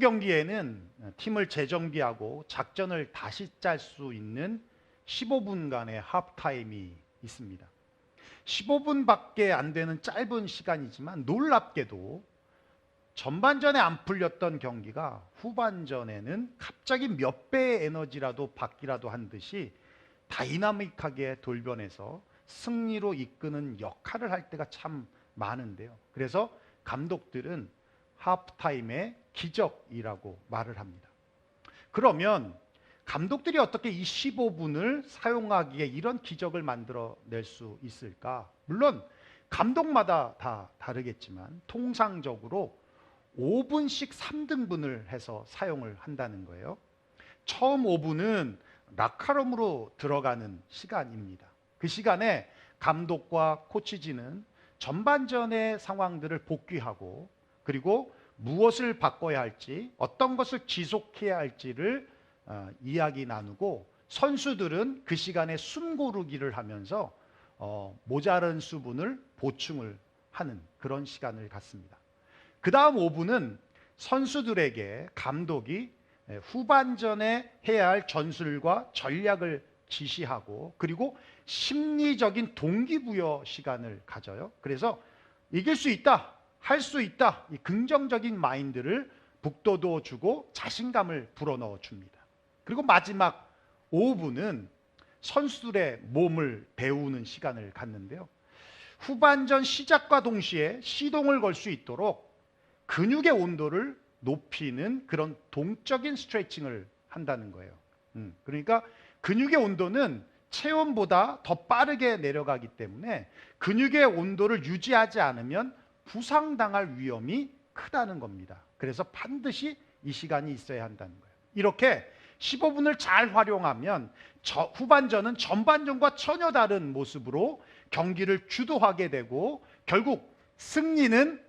경기에는 팀을 재정비하고 작전을 다시 짤 수 있는 15분간의 하프타임이 있습니다. 15분밖에 안 되는 짧은 시간이지만 놀랍게도 전반전에 안 풀렸던 경기가 후반전에는 갑자기 몇 배의 에너지라도 받기라도 한 듯이 다이나믹하게 돌변해서 승리로 이끄는 역할을 할 때가 참 많은데요. 그래서 감독들은 하프타임의 기적이라고 말을 합니다. 그러면 감독들이 어떻게 이 15분을 사용하기에 이런 기적을 만들어 낼 수 있을까? 물론 감독마다 다 다르겠지만 통상적으로 5분씩 3등분을 해서 사용을 한다는 거예요. 처음 5분은 라카롬으로 들어가는 시간입니다. 그 시간에 감독과 코치진은 전반전의 상황들을 복귀하고 그리고 무엇을 바꿔야 할지 어떤 것을 지속해야 할지를 어, 이야기 나누고 선수들은 그 시간에 숨 고르기를 하면서 어, 모자른 수분을 보충을 하는 그런 시간을 갖습니다. 그 다음 5분은 선수들에게 감독이 예, 후반전에 해야 할 전술과 전략을 지시하고 그리고 심리적인 동기부여 시간을 가져요. 그래서 이길 수 있다, 할 수 있다, 이 긍정적인 마인드를 북돋워 주고 자신감을 불어넣어 줍니다. 그리고 마지막 5분은 선수들의 몸을 배우는 시간을 갖는데요. 후반전 시작과 동시에 시동을 걸 수 있도록 근육의 온도를 높이는 그런 동적인 스트레칭을 한다는 거예요. 음, 그러니까 근육의 온도는 체온보다 더 빠르게 내려가기 때문에 근육의 온도를 유지하지 않으면 부상당할 위험이 크다는 겁니다. 그래서 반드시 이 시간이 있어야 한다는 거예요. 이렇게 15분을 잘 활용하면 후반전은 전반전과 전혀 다른 모습으로 경기를 주도하게 되고 결국 승리는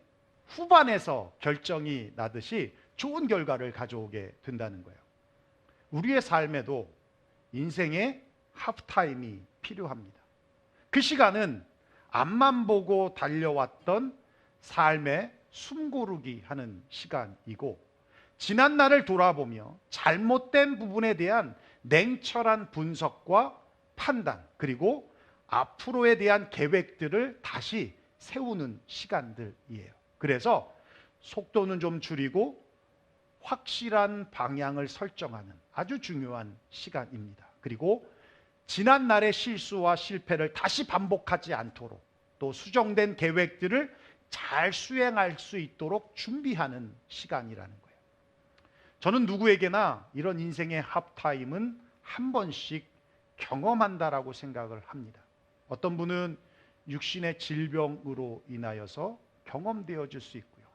후반에서 결정이 나듯이 좋은 결과를 가져오게 된다는 거예요. 우리의 삶에도 인생의 하프타임이 필요합니다. 그 시간은 앞만 보고 달려왔던 삶의 숨고르기 하는 시간이고 지난 날을 돌아보며 잘못된 부분에 대한 냉철한 분석과 판단 그리고 앞으로에 대한 계획들을 다시 세우는 시간들이에요. 그래서 속도는 좀 줄이고 확실한 방향을 설정하는 아주 중요한 시간입니다. 그리고 지난 날의 실수와 실패를 다시 반복하지 않도록 또 수정된 계획들을 잘 수행할 수 있도록 준비하는 시간이라는 거예요. 저는 누구에게나 이런 인생의 합타임은 한 번씩 경험한다라고 생각을 합니다. 어떤 분은 육신의 질병으로 인하여서 경험되어질 수 있고요.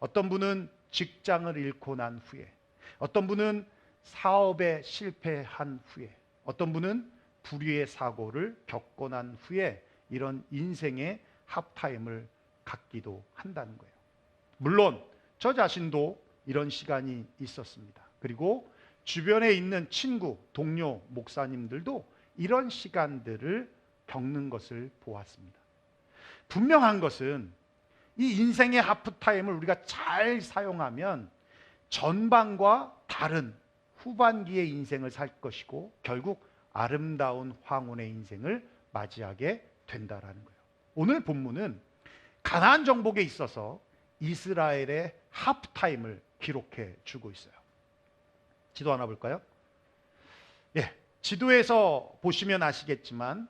어떤 분은 직장을 잃고 난 후에, 어떤 분은 사업에 실패한 후에, 어떤 분은 불의의 사고를 겪고 난 후에 이런 인생의 합타임을 갖기도 한다는 거예요. 물론 저 자신도 이런 시간이 있었습니다. 그리고 주변에 있는 친구, 동료, 목사님들도 이런 시간들을 겪는 것을 보았습니다. 분명한 것은 이 인생의 하프타임을 우리가 잘 사용하면 전반과 다른 후반기의 인생을 살 것이고 결국 아름다운 황혼의 인생을 맞이하게 된다라는 거예요. 오늘 본문은 가나안 정복에 있어서 이스라엘의 하프타임을 기록해 주고 있어요. 지도 하나 볼까요? 예. 지도에서 보시면 아시겠지만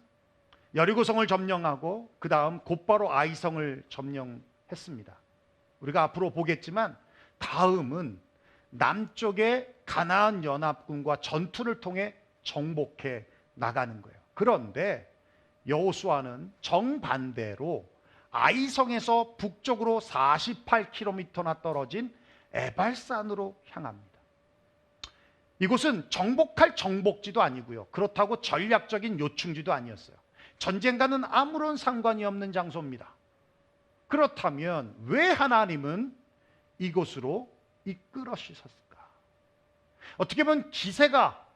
여리고성을 점령하고 그 다음 곧바로 아이성을 점령 했습니다. 우리가 앞으로 보겠지만 다음은 남쪽의 가나안 연합군과 전투를 통해 정복해 나가는 거예요. 그런데 여호수아는 정반대로 아이성에서 북쪽으로 48km나 떨어진 에발산으로 향합니다. 이곳은 정복할 정복지도 아니고요. 그렇다고 전략적인 요충지도 아니었어요. 전쟁과는 아무런 상관이 없는 장소입니다. 그렇다면 왜 하나님은 이곳으로 이끌어주셨을까? 어떻게 보면 기세가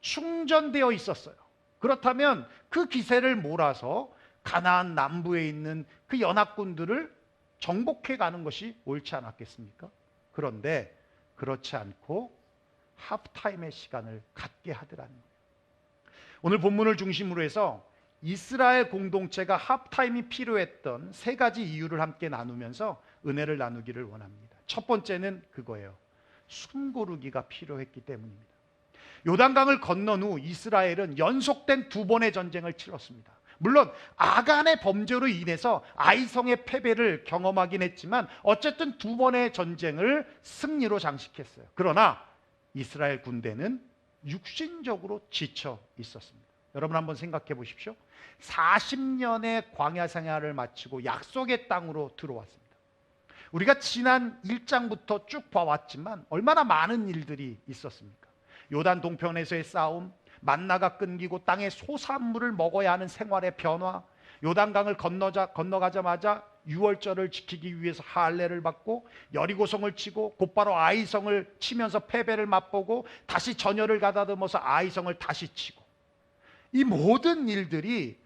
충전되어 있었어요. 그렇다면 그 기세를 몰아서 가나안 남부에 있는 그 연합군들을 정복해 가는 것이 옳지 않았겠습니까? 그런데 그렇지 않고 하프타임의 시간을 갖게 하더라는 거예요. 오늘 본문을 중심으로 해서 이스라엘 공동체가 하프타임이 필요했던 세 가지 이유를 함께 나누면서 은혜를 나누기를 원합니다. 첫 번째는 그거예요. 숨고르기가 필요했기 때문입니다. 요단강을 건넌 후 이스라엘은 연속된 두 번의 전쟁을 치렀습니다. 물론 아간의 범죄로 인해서 아이성의 패배를 경험하긴 했지만 어쨌든 두 번의 전쟁을 승리로 장식했어요. 그러나 이스라엘 군대는 육신적으로 지쳐 있었습니다. 여러분 한번 생각해 보십시오. 40년의 광야 생활을 마치고 약속의 땅으로 들어왔습니다. 우리가 지난 1장부터 쭉 봐왔지만 얼마나 많은 일들이 있었습니까? 요단 동편에서의 싸움, 만나가 끊기고 땅의 소산물을 먹어야 하는 생활의 변화, 요단강을 건너자 건너가자마자 유월절을 지키기 위해서 할례를 받고 여리고성을 치고 곧바로 아이성을 치면서 패배를 맛보고 다시 전열을 가다듬어서 아이성을 다시 치고 이 모든 일들이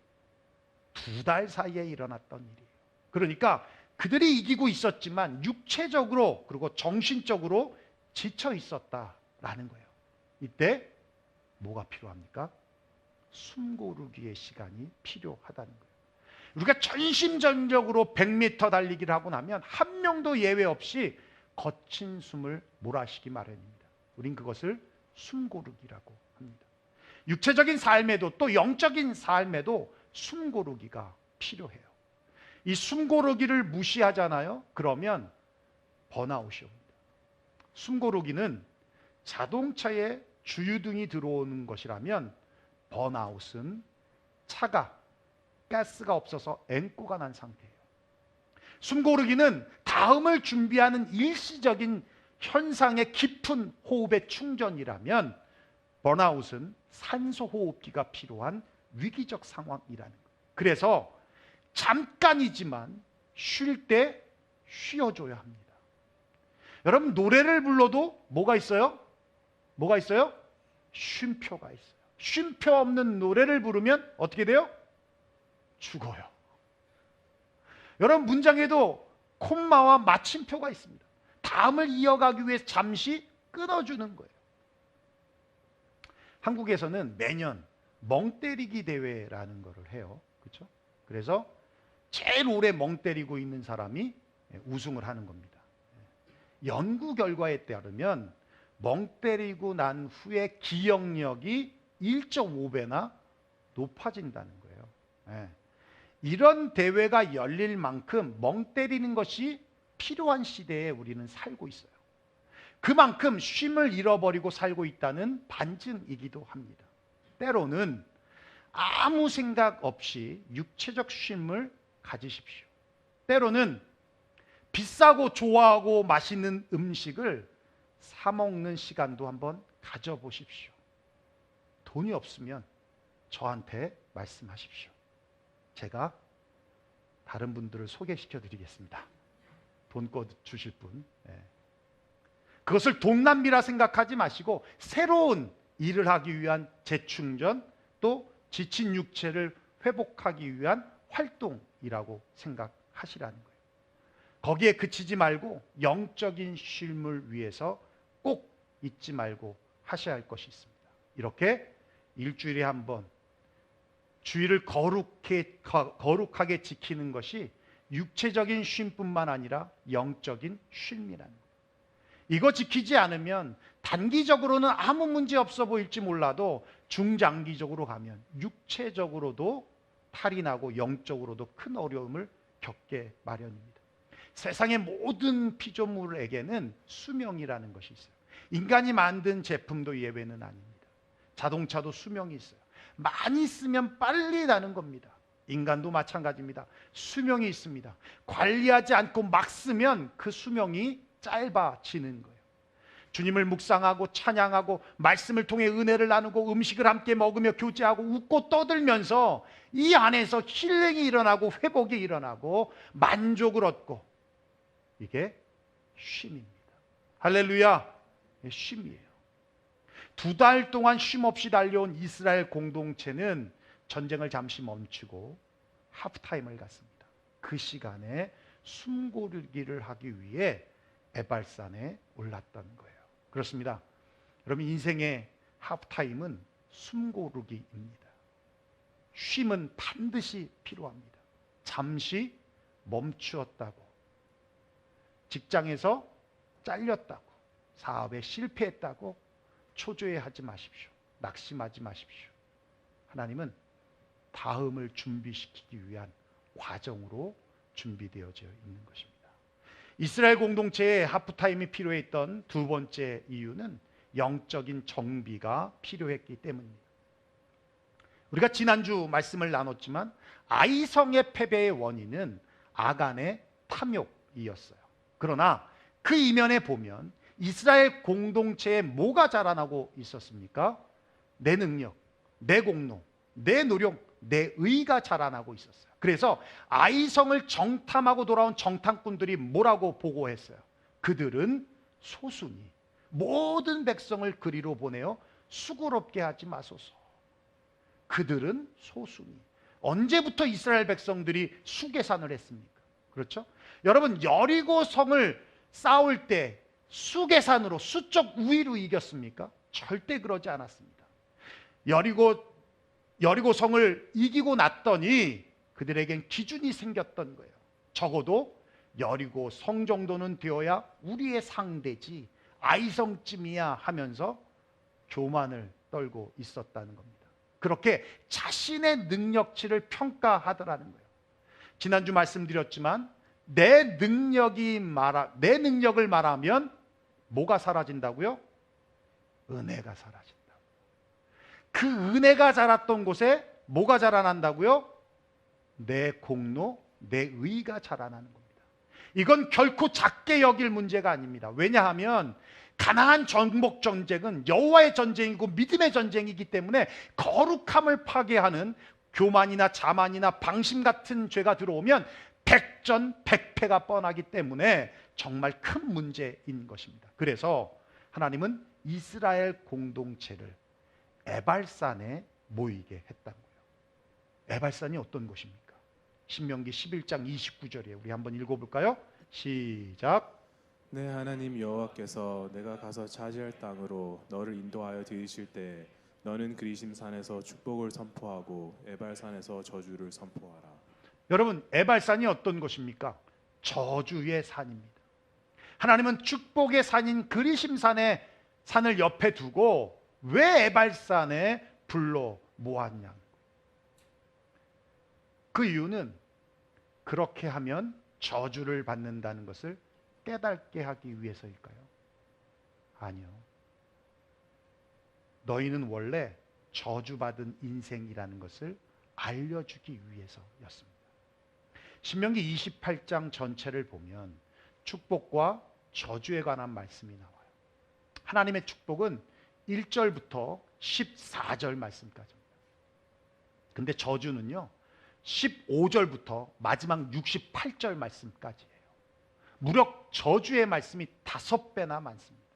두 달 사이에 일어났던 일이에요. 그러니까 그들이 이기고 있었지만 육체적으로 그리고 정신적으로 지쳐 있었다라는 거예요. 이때 뭐가 필요합니까? 숨 고르기의 시간이 필요하다는 거예요. 우리가 전심전력으로 100m 달리기를 하고 나면 한 명도 예외 없이 거친 숨을 몰아쉬기 마련입니다. 우린 그것을 숨 고르기라고 합니다. 육체적인 삶에도 또 영적인 삶에도 숨 고르기가 필요해요. 이 숨 고르기를 무시하잖아요. 그러면 번아웃이 옵니다. 숨 고르기는 자동차에 주유등이 들어오는 것이라면 번아웃은 차가 가스가 없어서 앵꼬가 난 상태예요. 숨고르기는 다음을 준비하는 일시적인 현상의 깊은 호흡의 충전이라면 번아웃은 산소 호흡기가 필요한 위기적 상황이라는 거예요. 그래서 잠깐이지만 쉴 때 쉬어줘야 합니다. 여러분 노래를 불러도 뭐가 있어요? 뭐가 있어요? 쉼표가 있어요. 쉼표 없는 노래를 부르면 어떻게 돼요? 죽어요. 여러분 문장에도 콤마와 마침표가 있습니다. 다음을 이어가기 위해 잠시 끊어주는 거예요. 한국에서는 매년 멍 때리기 대회라는 것을 해요. 그렇죠? 그래서 제일 오래 멍 때리고 있는 사람이 우승을 하는 겁니다. 연구 결과에 따르면 멍 때리고 난 후에 기억력이 1.5배나 높아진다는 거예요. 예. 이런 대회가 열릴 만큼 멍 때리는 것이 필요한 시대에 우리는 살고 있어요. 그만큼 쉼을 잃어버리고 살고 있다는 반증이기도 합니다. 때로는 아무 생각 없이 육체적 쉼을 가지십시오. 때로는 비싸고 좋아하고 맛있는 음식을 사 먹는 시간도 한번 가져보십시오. 돈이 없으면 저한테 말씀하십시오. 제가 다른 분들을 소개시켜 드리겠습니다. 돈꿔 주실 분. 예. 그것을 돈 낭비라 생각하지 마시고 새로운 일을 하기 위한 재충전 또 지친 육체를 회복하기 위한 활동이라고 생각하시라는 거예요. 거기에 그치지 말고 영적인 쉼을 위해서 꼭 잊지 말고 하셔야 할 것이 있습니다. 이렇게 일주일에 한 번 주의를 거룩해, 거룩하게 지키는 것이 육체적인 쉼뿐만 아니라 영적인 쉼이라는 거예요. 이거 지키지 않으면 단기적으로는 아무 문제 없어 보일지 몰라도 중장기적으로 가면 육체적으로도 탈이 나고 영적으로도 큰 어려움을 겪게 마련입니다. 세상의 모든 피조물에게는 수명이라는 것이 있어요. 인간이 만든 제품도 예외는 아닙니다. 자동차도 수명이 있어요. 많이 쓰면 빨리 나는 겁니다. 인간도 마찬가지입니다. 수명이 있습니다. 관리하지 않고 막 쓰면 그 수명이 짧아지는 거예요. 주님을 묵상하고 찬양하고 말씀을 통해 은혜를 나누고 음식을 함께 먹으며 교제하고 웃고 떠들면서 이 안에서 힐링이 일어나고 회복이 일어나고 만족을 얻고 이게 쉼입니다. 할렐루야. 쉼이에요. 두 달 동안 쉼 없이 달려온 이스라엘 공동체는 전쟁을 잠시 멈추고 하프타임을 갖습니다. 그 시간에 숨고르기를 하기 위해 에발산에 올랐던 거예요. 그렇습니다. 여러분 인생의 하프타임은 숨고르기입니다. 쉼은 반드시 필요합니다. 잠시 멈추었다고 직장에서 잘렸다고 사업에 실패했다고 초조해하지 마십시오. 낙심하지 마십시오. 하나님은 다음을 준비시키기 위한 과정으로 준비되어져 있는 것입니다. 이스라엘 공동체에 하프타임이 필요했던 두 번째 이유는 영적인 정비가 필요했기 때문입니다. 우리가 지난주 말씀을 나눴지만 아이성의 패배의 원인은 아간의 탐욕이었어요. 그러나 그 이면에 보면 이스라엘 공동체에 뭐가 자라나고 있었습니까? 내 능력, 내 공로, 내 노력, 내 의가 자라나고 있었어요. 그래서 아이성을 정탐하고 돌아온 정탐꾼들이 뭐라고 보고했어요? 그들은 소순이 모든 백성을 그리로 보내어 수고롭게 하지 마소서. 그들은 소순이 언제부터 이스라엘 백성들이 수계산을 했습니까? 그렇죠? 여러분 여리고 성을 싸울 때 수계산으로 수적 우위로 이겼습니까? 절대 그러지 않았습니다. 여리고 여리고 성을 이기고 났더니 그들에겐 기준이 생겼던 거예요. 적어도 여리고 성 정도는 되어야 우리의 상대지 아이성쯤이야 하면서 교만을 떨고 있었다는 겁니다. 그렇게 자신의 능력치를 평가하더라는 거예요. 지난주 말씀드렸지만 내 능력이 말하 내 능력을 말하면 뭐가 사라진다고요? 은혜가 사라진다. 그 은혜가 자랐던 곳에 뭐가 자라난다고요? 내 공로, 내 의가 자라나는 겁니다. 이건 결코 작게 여길 문제가 아닙니다. 왜냐하면 가나안 전복 전쟁은 여호와의 전쟁이고 믿음의 전쟁이기 때문에 거룩함을 파괴하는 교만이나 자만이나 방심 같은 죄가 들어오면 백전 백패가 뻔하기 때문에 정말 큰 문제인 것입니다. 그래서 하나님은 이스라엘 공동체를 에발산에 모이게 했던 거예요. 에발산이 어떤 곳입니까? 신명기 11장 29절이에요. 우리 한번 읽어볼까요? 시작. 내 하나님 여호와께서 내가 가서 차지할 땅으로 너를 인도하여 들이실 때 너는 그리심 산에서 축복을 선포하고 에발 산에서 저주를 선포하라. 여러분 에발산이 어떤 곳입니까? 저주의 산입니다. 하나님은 축복의 산인 그리심산의 산을 옆에 두고 왜 에발산에 불러 모았냐? 그 이유는 그렇게 하면 저주를 받는다는 것을 깨닫게 하기 위해서일까요? 아니요. 너희는 원래 저주받은 인생이라는 것을 알려주기 위해서였습니다. 신명기 28장 전체를 보면 축복과 저주에 관한 말씀이 나와요. 하나님의 축복은 1절부터 14절 말씀까지입니다. 근데 저주는요. 15절부터 마지막 68절 말씀까지예요. 무려 저주의 말씀이 다섯 배나 많습니다.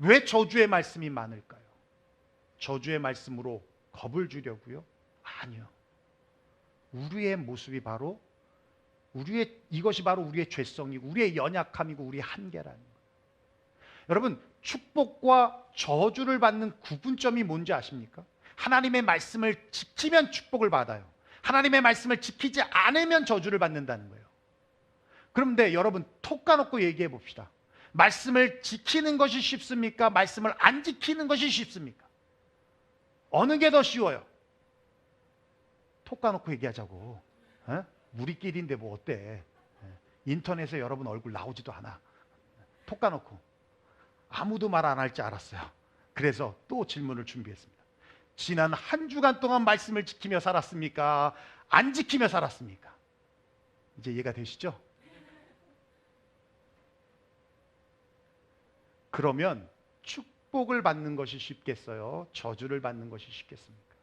왜 저주의 말씀이 많을까요? 저주의 말씀으로 겁을 주려고요? 아니요. 우리의 모습이 바로 우리의 이것이 바로 우리의 죄성이고 우리의 연약함이고 우리의 한계라는 거예요. 여러분 축복과 저주를 받는 구분점이 뭔지 아십니까? 하나님의 말씀을 지키면 축복을 받아요. 하나님의 말씀을 지키지 않으면 저주를 받는다는 거예요. 그런데 여러분 톡 까놓고 얘기해 봅시다. 말씀을 지키는 것이 쉽습니까? 말씀을 안 지키는 것이 쉽습니까? 어느 게 더 쉬워요? 톡 까놓고 얘기하자고. 에? 우리끼리인데 뭐 어때? 에? 인터넷에 여러분 얼굴 나오지도 않아. 톡 까놓고. 아무도 말 안 할 줄 알았어요. 그래서 또 질문을 준비했습니다. 지난 한 주간 동안 말씀을 지키며 살았습니까? 안 지키며 살았습니까? 이제 이해가 되시죠? 그러면 축복을 받는 것이 쉽겠어요? 저주를 받는 것이 쉽겠습니까?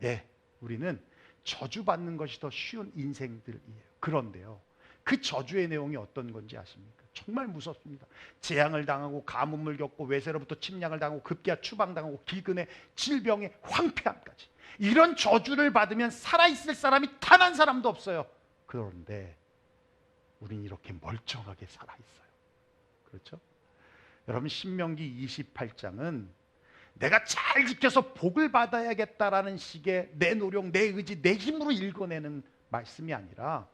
네, 우리는 저주 받는 것이 더 쉬운 인생들이에요. 그런데요. 그 저주의 내용이 어떤 건지 아십니까? 정말 무섭습니다. 재앙을 당하고 가뭄을 겪고 외세로부터 침략을 당하고 급기야 추방당하고 기근에 질병에 황폐함까지 이런 저주를 받으면 살아있을 사람이 단 한 사람도 없어요. 그런데 우린 이렇게 멀쩡하게 살아있어요. 그렇죠? 여러분 신명기 28장은 내가 잘 지켜서 복을 받아야겠다라는 식의 내 노력, 내 의지, 내 힘으로 읽어내는 말씀이 아니라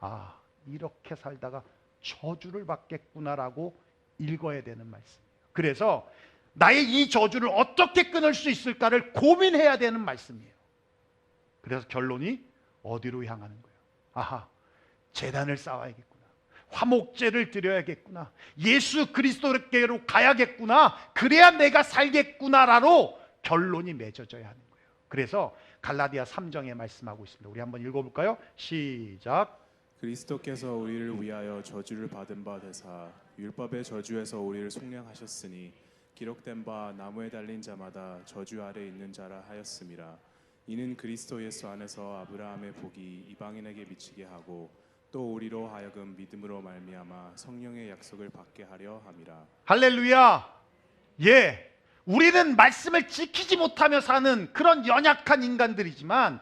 아 이렇게 살다가 저주를 받겠구나라고 읽어야 되는 말씀이에요. 그래서 나의 이 저주를 어떻게 끊을 수 있을까를 고민해야 되는 말씀이에요. 그래서 결론이 어디로 향하는 거예요? 아하, 재단을 쌓아야겠구나. 화목제를 드려야겠구나. 예수 그리스도께로 가야겠구나. 그래야 내가 살겠구나라로 결론이 맺어져야 하는 거예요. 그래서 갈라디아 3장에 말씀하고 있습니다. 우리 한번 읽어 볼까요? 시작. 그리스도께서 우리를 위하여 저주를 받은 바 되사 율법의 저주에서 우리를 속량하셨으니 기록된 바 나무에 달린 자마다 저주 아래 있는 자라 하였음이라 이는 그리스도 예수 안에서 아브라함의 복이 이방인에게 미치게 하고 또 우리로 하여금 믿음으로 말미암아 성령의 약속을 받게 하려 함이라 할렐루야. 예. 우리는 말씀을 지키지 못하며 사는 그런 연약한 인간들이지만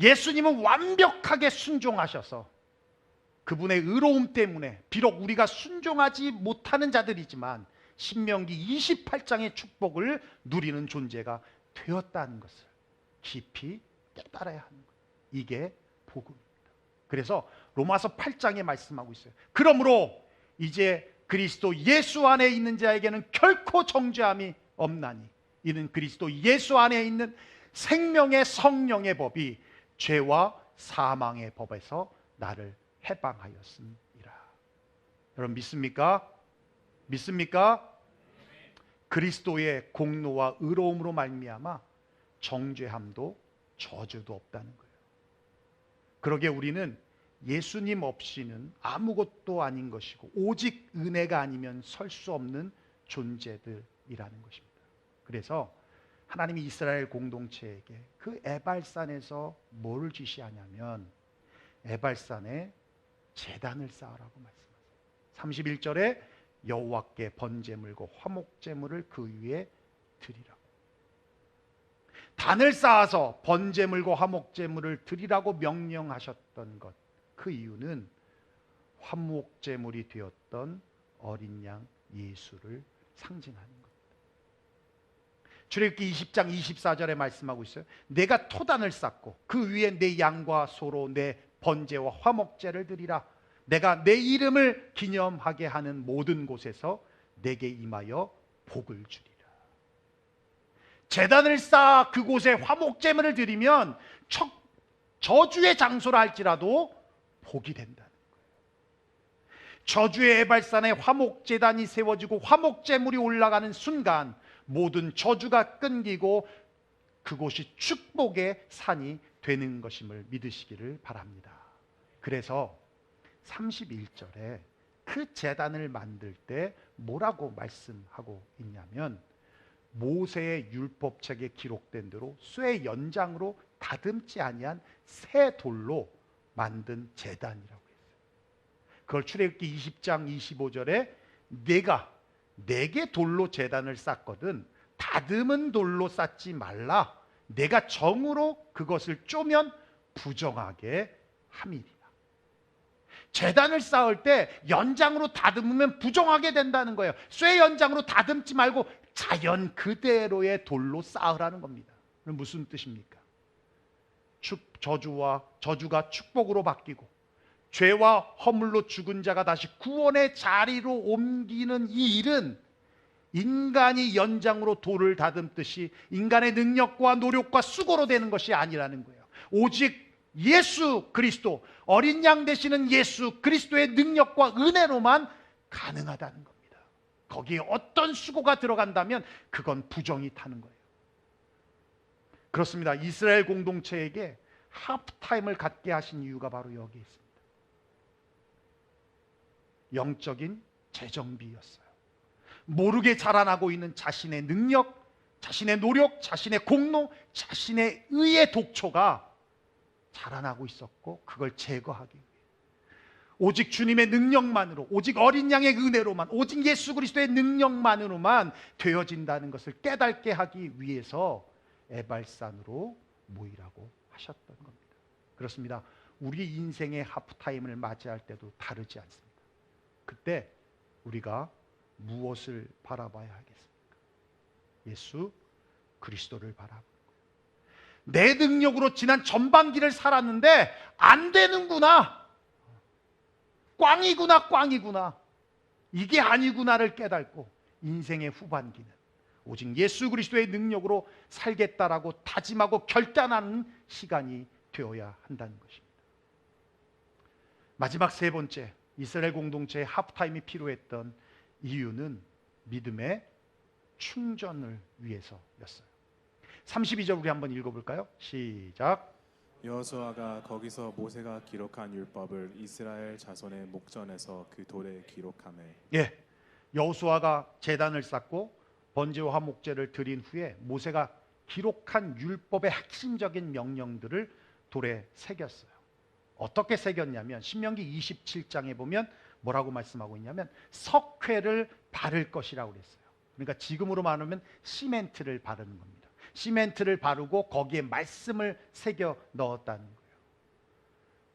예수님은 완벽하게 순종하셔서 그분의 의로움 때문에 비록 우리가 순종하지 못하는 자들이지만 신명기 28장의 축복을 누리는 존재가 되었다는 것을 깊이 깨달아야 하는 거예요. 이게 복음입니다. 그래서 로마서 8장에 말씀하고 있어요. 그러므로 이제 그리스도 예수 안에 있는 자에게는 결코 정죄함이 없나니 이는 그리스도 예수 안에 있는 생명의 성령의 법이 죄와 사망의 법에서 나를 해방하였습니다. 여러분 믿습니까? 믿습니까? 그리스도의 공로와 의로움으로 말미암아 정죄함도 저주도 없다는 거예요. 그러게 우리는 예수님 없이는 아무것도 아닌 것이고 오직 은혜가 아니면 설 수 없는 존재들이라는 것입니다. 그래서 하나님이 이스라엘 공동체에게 그 에발산에서 뭘 지시하냐면 에발산에 재단을 쌓으라고 말씀하세요. 31절에 여호와께 번제물과 화목제물을 그 위에 드리라고. 단을 쌓아서 번제물과 화목제물을 드리라고 명령하셨던 것. 그 이유는 화목제물이 되었던 어린 양 예수를 상징하는 겁니다. 출애굽기 20장 24절에 말씀하고 있어요. 내가 토단을 쌓고 그 위에 내 양과 소로 내 번제와 화목제를 드리라. 내가 내 이름을 기념하게 하는 모든 곳에서 내게 임하여 복을 주리라. 재단을 쌓아 그곳에 화목제물을 드리면 척, 저주의 장소라 할지라도 복이 된다는 거예요. 저주의 에발산에 화목제단이 세워지고 화목제물이 올라가는 순간 모든 저주가 끊기고 그곳이 축복의 산이 되는 것임을 믿으시기를 바랍니다. 그래서 31절에 그 재단을 만들 때 뭐라고 말씀하고 있냐면 모세의 율법책에 기록된 대로 쇠 연장으로 다듬지 아니한 새 돌로 만든 재단이라고 했어요. 그걸 출애굽기 20장 25절에 내가 내게 돌로 재단을 쌓거든 다듬은 돌로 쌓지 말라. 내가 정으로 그것을 쪼면 부정하게 함이리라. 재단을 쌓을 때 연장으로 다듬으면 부정하게 된다는 거예요. 쇠 연장으로 다듬지 말고 자연 그대로의 돌로 쌓으라는 겁니다. 무슨 뜻입니까? 축, 저주와 저주가 축복으로 바뀌고 죄와 허물로 죽은 자가 다시 구원의 자리로 옮기는 이 일은 인간이 연장으로 돌을 다듬듯이 인간의 능력과 노력과 수고로 되는 것이 아니라는 거예요. 오직 예수 그리스도 어린 양 되시는 예수 그리스도의 능력과 은혜로만 가능하다는 겁니다. 거기에 어떤 수고가 들어간다면 그건 부정이 타는 거예요. 그렇습니다. 이스라엘 공동체에게 하프타임을 갖게 하신 이유가 바로 여기 있습니다. 영적인 재정비였어요. 모르게 자라나고 있는 자신의 능력, 자신의 노력, 자신의 공로, 자신의 의의 독초가 자라나고 있었고 그걸 제거하기 위해 오직 주님의 능력만으로 오직 어린 양의 은혜로만 오직 예수 그리스도의 능력만으로만 되어진다는 것을 깨닫게 하기 위해서 에발산으로 모이라고 하셨던 겁니다. 그렇습니다. 우리 인생의 하프타임을 맞이할 때도 다르지 않습니다. 그때 우리가 무엇을 바라봐야 하겠습니까? 예수 그리스도를 바라보는 거예요. 내 능력으로 지난 전반기를 살았는데 안 되는구나. 꽝이구나, 꽝이구나. 이게 아니구나를 깨닫고 인생의 후반기는 오직 예수 그리스도의 능력으로 살겠다라고 다짐하고 결단하는 시간이 되어야 한다는 것입니다. 마지막 세 번째 이스라엘 공동체의 하프타임이 필요했던 이유는 믿음의 충전을 위해서였어요. 32절 우리 한번 읽어볼까요? 시작. 여호수아가 거기서 모세가 기록한 율법을 이스라엘 자손의 목전에서 그 돌에 기록하매 예, 여호수아가 제단을 쌓고 번제와 화목제를 드린 후에 모세가 기록한 율법의 핵심적인 명령들을 돌에 새겼어요. 어떻게 새겼냐면 신명기 27장에 보면 뭐라고 말씀하고 있냐면 석회를 바를 것이라고 그랬어요. 그러니까 지금으로 말하면 시멘트를 바르는 겁니다. 시멘트를 바르고 거기에 말씀을 새겨 넣었다는 거예요.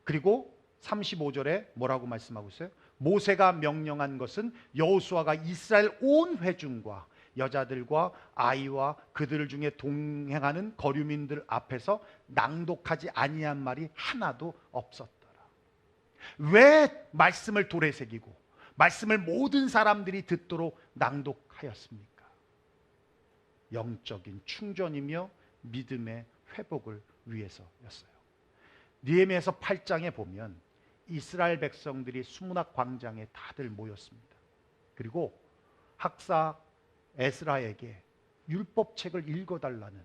그리고 35절에 뭐라고 말씀하고 있어요? 모세가 명령한 것은 여호수아가 이스라엘 온 회중과 여자들과 아이와 그들 중에 동행하는 거류민들 앞에서 낭독하지 아니한 말이 하나도 없었더라. 왜 말씀을 돌에 새기고 말씀을 모든 사람들이 듣도록 낭독하였습니까? 영적인 충전이며 믿음의 회복을 위해서였어요. 니에미에서 8장에 보면 이스라엘 백성들이 수문학 광장에 다들 모였습니다. 그리고 학사 에스라에게 율법책을 읽어달라는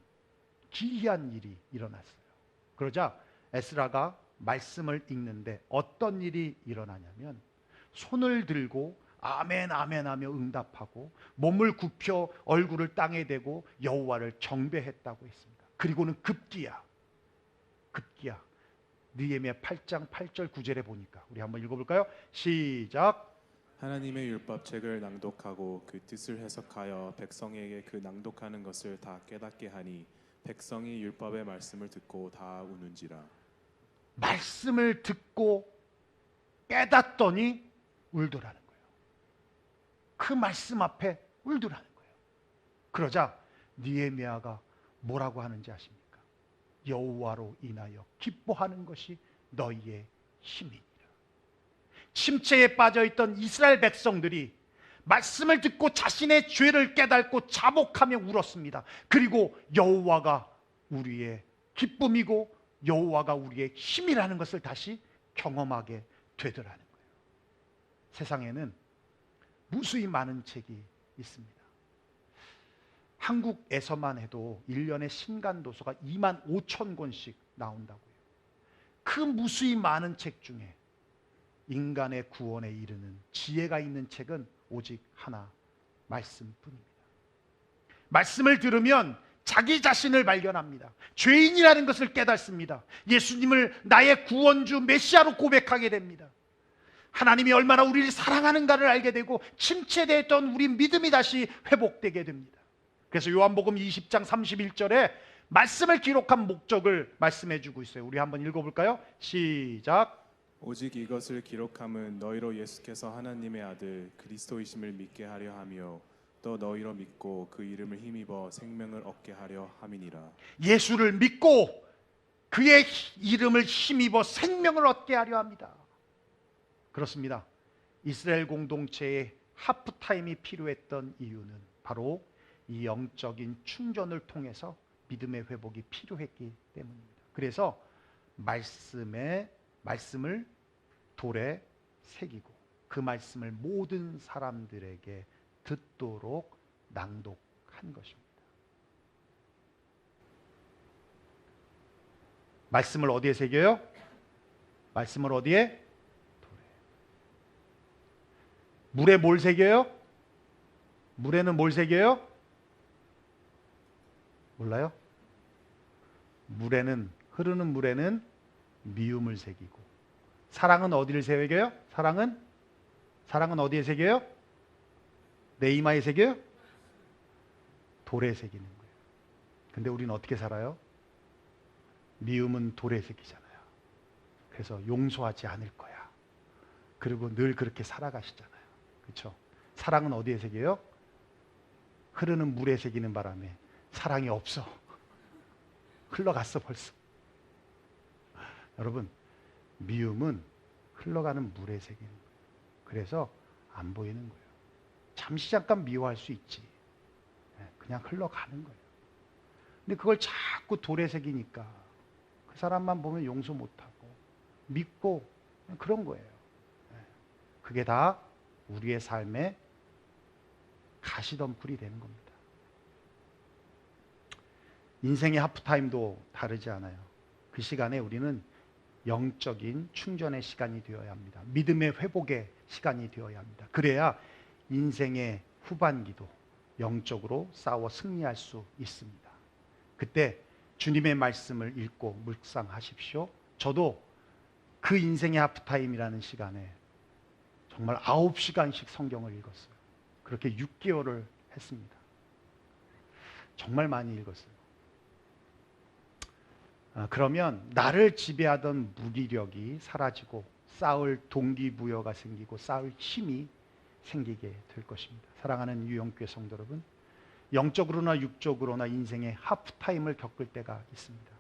기이한 일이 일어났어요. 그러자 에스라가 말씀을 읽는데 어떤 일이 일어나냐면 손을 들고 아멘 아멘 하며 응답하고 몸을 굽혀 얼굴을 땅에 대고 여호와를 경배했다고 했습니다. 그리고는 급기야 급기야 느헤미야 8장 8절 9절에 보니까 우리 한번 읽어 볼까요? 시작 하나님의 율법책을 낭독하고 그 뜻을 해석하여 백성에게 그 낭독하는 것을 다 깨닫게 하니 백성이 율법의 말씀을 듣고 다 우는지라 말씀을 듣고 깨닫더니 울더라는 거예요. 그 말씀 앞에 울더라는 거예요. 그러자 니에미아가 뭐라고 하는지 아십니까? 여호와로 인하여 기뻐하는 것이 너희의 힘이니라. 침체에 빠져 있던 이스라엘 백성들이 말씀을 듣고 자신의 죄를 깨닫고 자복하며 울었습니다. 그리고 여호와가 우리의 기쁨이고 여호와가 우리의 힘이라는 것을 다시 경험하게 되더라는 거예요. 세상에는 무수히 많은 책이 있습니다. 한국에서만 해도 1년에 신간 도서가 2만 5천 권씩 나온다고요. 그 무수히 많은 책 중에 인간의 구원에 이르는 지혜가 있는 책은 오직 하나 말씀뿐입니다. 말씀을 들으면 자기 자신을 발견합니다. 죄인이라는 것을 깨닫습니다. 예수님을 나의 구원주 메시아로 고백하게 됩니다. 하나님이 얼마나 우리를 사랑하는가를 알게 되고 침체되었던 우리 믿음이 다시 회복되게 됩니다. 그래서 요한복음 20장 31절에 말씀을 기록한 목적을 말씀해 주고 있어요. 우리 한번 읽어 볼까요? 시작. 오직 이것을 기록함은 너희로 예수께서 하나님의 아들 그리스도이심을 믿게 하려 하며 또 너희로 믿고 그 이름을 힘입어 생명을 얻게 하려 함이니라 예수를 믿고 그의 이름을 힘입어 생명을 얻게 하려 합니다. 그렇습니다. 이스라엘 공동체의 하프타임이 필요했던 이유는 바로 이 영적인 충전을 통해서 믿음의 회복이 필요했기 때문입니다. 그래서 말씀에 말씀을 돌에 새기고 그 말씀을 모든 사람들에게 듣도록 낭독한 것입니다. 말씀을 어디에 새겨요? 말씀을 어디에? 돌에. 물에 뭘 새겨요? 물에는 뭘 새겨요? 몰라요? 물에는 흐르는 물에는 미움을 새기고 사랑은 어디를 새겨요? 사랑은 사랑은 어디에 새겨요? 내 이마에 새겨요? 돌에 새기는 거예요. 근데 우리는 어떻게 살아요? 미움은 돌에 새기잖아요. 그래서 용서하지 않을 거야. 그리고 늘 그렇게 살아가시잖아요. 그렇죠? 사랑은 어디에 새겨요? 흐르는 물에 새기는 바람에 사랑이 없어. 흘러갔어 벌써. 여러분 미움은 흘러가는 물에 새기는 거예요. 그래서 안 보이는 거예요. 잠시 잠깐 미워할 수 있지. 예, 그냥 흘러가는 거예요. 근데 그걸 자꾸 돌에 새기니까 그 사람만 보면 용서 못하고 믿고 그런 거예요. 예, 그게 다 우리의 삶에 가시덤불이 되는 겁니다. 인생의 하프타임도 다르지 않아요. 그 시간에 우리는 영적인 충전의 시간이 되어야 합니다. 믿음의 회복의 시간이 되어야 합니다. 그래야 인생의 후반기도 영적으로 싸워 승리할 수 있습니다. 그때 주님의 말씀을 읽고 묵상하십시오. 저도 그 인생의 하프타임이라는 시간에 정말 9시간씩 성경을 읽었어요. 그렇게 6개월을 했습니다. 정말 많이 읽었어요. 아, 그러면 나를 지배하던 무기력이 사라지고 싸울 동기부여가 생기고 싸울 힘이 생기게 될 것입니다. 사랑하는 유영교회 성도 여러분, 영적으로나 육적으로나 인생의 하프타임을 겪을 때가 있습니다.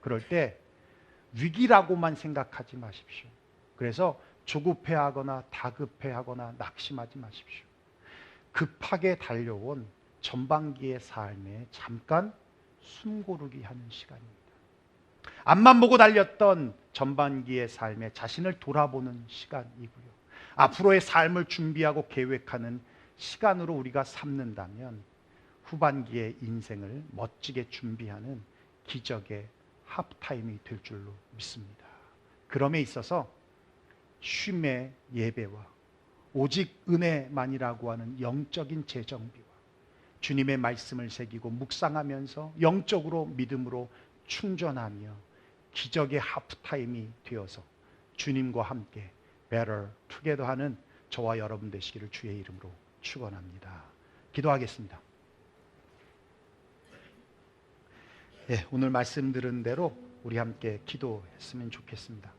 그럴 때 위기라고만 생각하지 마십시오. 그래서 조급해하거나 다급해하거나 낙심하지 마십시오. 급하게 달려온 전반기의 삶에 잠깐 숨고르기 하는 시간입니다. 앞만 보고 달렸던 전반기의 삶에 자신을 돌아보는 시간이고요. 앞으로의 삶을 준비하고 계획하는 시간으로 우리가 삼는다면 후반기의 인생을 멋지게 준비하는 기적의 하프타임이 될 줄로 믿습니다. 그럼에 있어서 쉼의 예배와 오직 은혜만이라고 하는 영적인 재정비와 주님의 말씀을 새기고 묵상하면서 영적으로 믿음으로 충전하며 기적의 하프타임이 되어서 주님과 함께 better together 하는 저와 여러분 되시기를 주의 이름으로 축원합니다. 기도하겠습니다. 예, 오늘 말씀 들은 대로 우리 함께 기도했으면 좋겠습니다.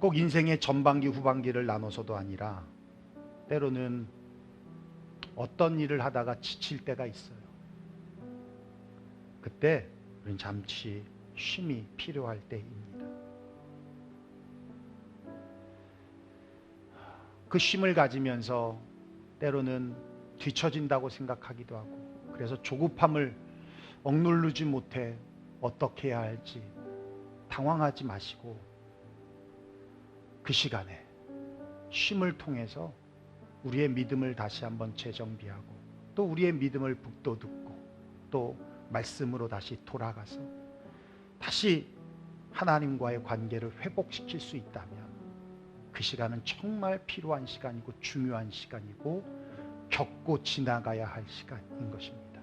꼭 인생의 전반기 후반기를 나눠서도 아니라 때로는 어떤 일을 하다가 지칠 때가 있어요. 그때 우리는 잠시 쉼이 필요할 때입니다. 그 쉼을 가지면서 때로는 뒤처진다고 생각하기도 하고 그래서 조급함을 억누르지 못해 어떻게 해야 할지 당황하지 마시고 그 시간에 쉼을 통해서 우리의 믿음을 다시 한번 재정비하고 또 우리의 믿음을 북돋듣고 또 말씀으로 다시 돌아가서 다시 하나님과의 관계를 회복시킬 수 있다면 그 시간은 정말 필요한 시간이고 중요한 시간이고 겪고 지나가야 할 시간인 것입니다.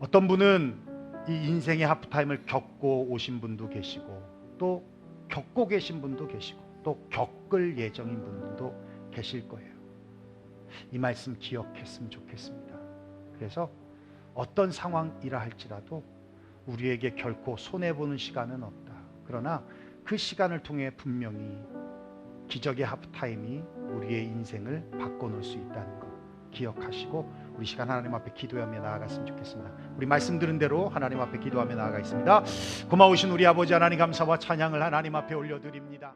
어떤 분은 이 인생의 하프타임을 겪고 오신 분도 계시고 또 겪고 계신 분도 계시고 또 겪을 예정인 분도 계실 거예요. 이 말씀 기억했으면 좋겠습니다. 그래서 어떤 상황이라 할지라도 우리에게 결코 손해보는 시간은 없다. 그러나 그 시간을 통해 분명히 기적의 하프타임이 우리의 인생을 바꿔놓을 수 있다는 것 기억하시고 우리 시간 하나님 앞에 기도하며 나아갔으면 좋겠습니다. 우리 말씀 들은 대로 하나님 앞에 기도하며 나아가 있습니다. 고마우신 우리 아버지 하나님 감사와 찬양을 하나님 앞에 올려드립니다.